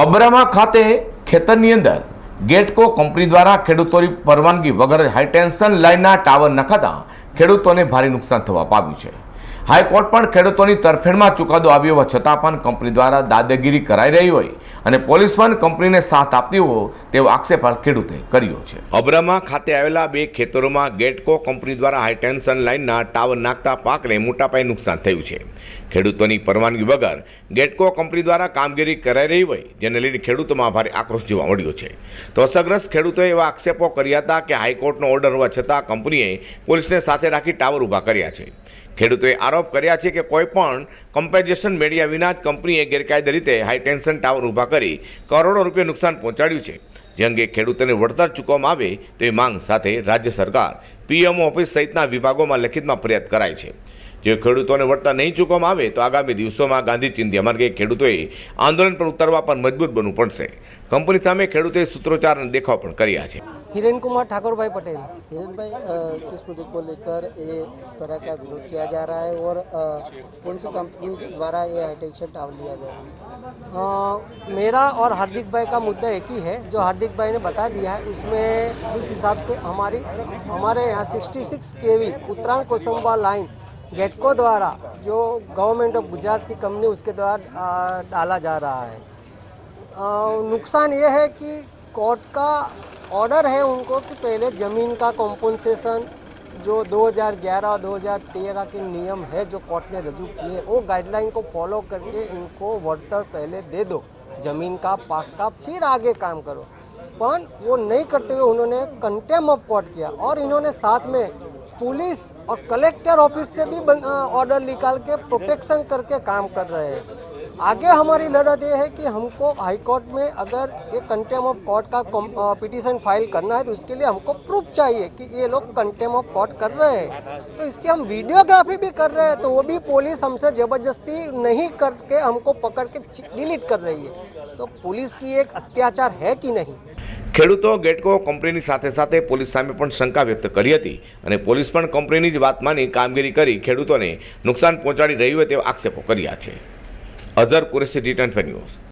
અબરામા ખાતે ખેતરની અંદર ગેટકો કંપની દ્વારા ખેડૂતોની પરવાનગી વગર હાઈટેન્શન લાઇનના ટાવર નખાતા ખેડૂતોને ભારે નુકસાન થવા પામ્યું છે હાઈકોર્ટ પણ ખેડૂતોની તરફેણમાં ચુકાદો આવ્યો હોવા છતાં પણ કંપની દ્વારા દાદાગીરી કરાઈ રહી હોય અને પોલીસ પણ કંપનીને સાથ આપતી હોય તેવો આક્ષેપ ખેડૂતે કર્યો છે અબ્રામા ખાતે આવેલા બે ખેતરોમાં ગેટકો કંપની દ્વારા હાઈટેન્શન લાઇનના ટાવર નાખતા પાકને મોટાપાયે નુકસાન થયું છે ખેડૂતોની પરવાનગી વગર ગેટકો કંપની દ્વારા કામગીરી કરાઈ રહી હોય જેને લઈને ખેડૂતોમાં ભારે આક્રોશ જોવા મળ્યો છે તો અસરગ્રસ્ત ખેડૂતોએ એવા આક્ષેપો કર્યા હતા કે હાઈકોર્ટનો ઓર્ડર હોવા છતાં કંપનીએ પોલીસને સાથે રાખી ટાવર ઊભા કર્યા છે ખેડૂતોએ આરોપ કર્યા છે કે કોઈપણ કમ્પેન્સેશન મેળ્યા વિના જ કંપનીએ ગેરકાયદે રીતે હાઈટેન્શન ટાવર ઊભા કરી કરોડો રૂપિયા નુકસાન પહોંચાડ્યું છે જે અંગે ખેડૂતોને વળતર ચૂકવવામાં આવે તેવી માંગ સાથે રાજ્ય સરકાર પીએમઓ ઓફિસ સહિતના વિભાગોમાં લેખિતમાં ફરિયાદ કરાઈ છે કે ખેડૂતોને વર્તા નહી ચૂકવામાં આવે તો આગામી દિવસોમાં ગાંધી ચિંદી હમર કે ખેડૂતોય આંદોલન પર ઉતરવા પર મજબૂર બનવું પડશે કંપની સામે ખેડૂતોય સુત્રોચાર ને દેખાપણ કર્યા છે હિરેનકુમાર ઠાકોરભાઈ પટેલ હિરેનભાઈ આ મુદ્દે બોલ લેકર એ طرح કા વિરોધ kia ja raha hai aur કونس કંપની દ્વારા એ હટેશન આવ લિયા ગયા હૈ ઓ મેરા ઓર હાર્દિકભાઈ કા મુદ્દા હે કી હે જો હાર્દિકભાઈ ને બતા દિયા હે ઉસમે ઉસ હિસાબ સે અમારી અમારે 66 કેવી ઉત્રાણ કોસંબા લાઈન गेटको द्वारा जो गवर्नमेंट ऑफ गुजरात की कंपनी उसके द्वारा डाला जा रहा है नुकसान ये है कि कोर्ट का ऑर्डर है उनको कि पहले ज़मीन का कॉम्पनसेशन जो 2011-2013 के नियम है जो कोर्ट ने रजू किए वो गाइडलाइन को फॉलो करके इनको वर्तर पहले दे दो ज़मीन का पाक का फिर आगे काम करो पर वो नहीं करते हुए उन्होंने कंटेम ऑफ कोर्ट किया और इन्होंने साथ में पुलिस और कलेक्टर ऑफिस से भी ऑर्डर निकाल के प्रोटेक्शन करके काम कर रहे हैं आगे हमारी लड़त ये है कि हमको हाईकोर्ट में अगर ये कंटेम ऑफ कोर्ट का पिटीशन फाइल करना है तो उसके लिए हमको प्रूफ चाहिए कि ये लोग कंटेम ऑफ कोर्ट कर रहे हैं तो इसकी हम वीडियोग्राफी भी कर रहे हैं तो वो भी पुलिस हमसे ज़बरदस्ती नहीं करके हमको पकड़ के डिलीट कर रही है तो पुलिस की एक अत्याचार है कि नहीं ખેડૂતો ગેટકો કંપનીની સાથે સાથે પોલીસ સામે પણ શંકા વ્યક્ત કરી હતી અને પોલીસ પણ કંપનીની જ વાત માની કામગીરી કરી ખેડૂતોને નુકસાન પહોંચાડી રહી હોય તેવા આક્ષેપો કર્યા છે અઝર કુરેશી રિટર્ન ન્યૂઝ